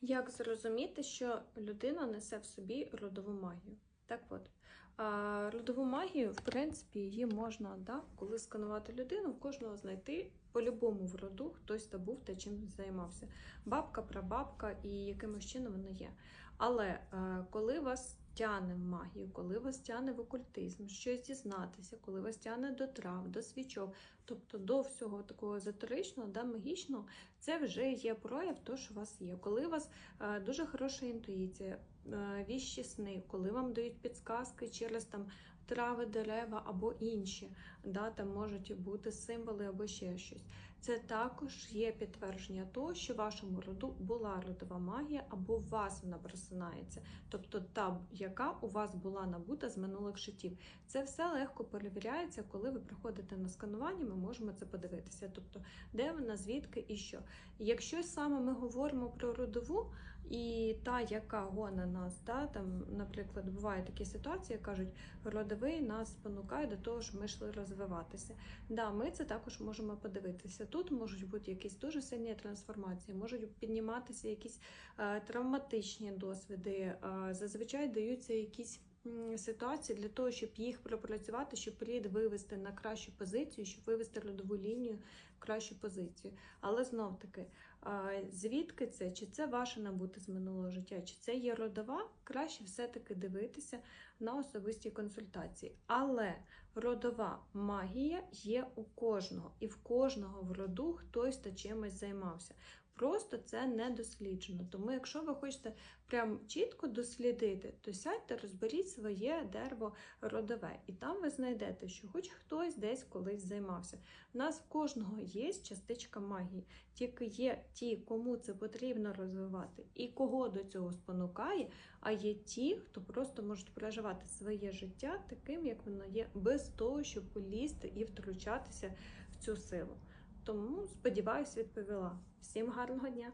Як зрозуміти, що людина несе в собі родову магію? Так от, родову магію, в принципі, її можна, да, коли сканувати людину, в кожного знайти по-любому в роду хтось та був та чим займався. Бабка, прабабка і якимось чином вона є. Але е, коли вас тяне в магію, коли вас тяне в окультизм, щось дізнатися, коли вас тяне до трав, до свічок, тобто до всього такого езотеричного, да, магічного, це вже є прояв того, що у вас є. Коли у вас е, дуже хороша інтуїція, віщі сни, коли вам дають підсказки через там трави, дерева або інші, да, там можуть бути символи або ще щось. Це також є підтвердження того, що в вашому роду була родова магія, або у вас вона просинається, тобто та, яка у вас була набута з минулих життів. Це все легко перевіряється, коли ви приходите на сканування, ми можемо це подивитися. Тобто, де вона, звідки і що. Якщо саме ми говоримо про родову, і та, яка гоне нас, да, там, наприклад, бувають такі ситуації, кажуть, родовий нас спонукає до того, щоб ми йшли розвиватися. Да, ми це також можемо подивитися. Тут можуть бути якісь дуже сильні трансформації, можуть підніматися якісь е, травматичні досвіди. Е, зазвичай даються якісь ситуації для того, щоб їх пропрацювати, щоб рід вивести на кращу позицію, щоб вивести родову лінію в кращу позицію. Але знов таки, звідки це? Чи це ваше набуте з минулого життя, чи це є родова? Краще все-таки дивитися на особисті консультації. Але родова магія є у кожного, і в кожного в роду хтось та чимось займався. Просто це не досліджено. Тому, якщо ви хочете прям чітко дослідити, то сядьте, розберіть своє дерево родове, і там ви знайдете, що хоч хтось десь колись займався. У нас в кожного є частичка магії, тільки є ті, кому це потрібно розвивати, і кого до цього спонукає, а є ті, хто просто можуть проживати своє життя таким, як воно є, без того, щоб лізти і втручатися в цю силу. Тому, сподіваюсь, відповіла. Всім гарного дня!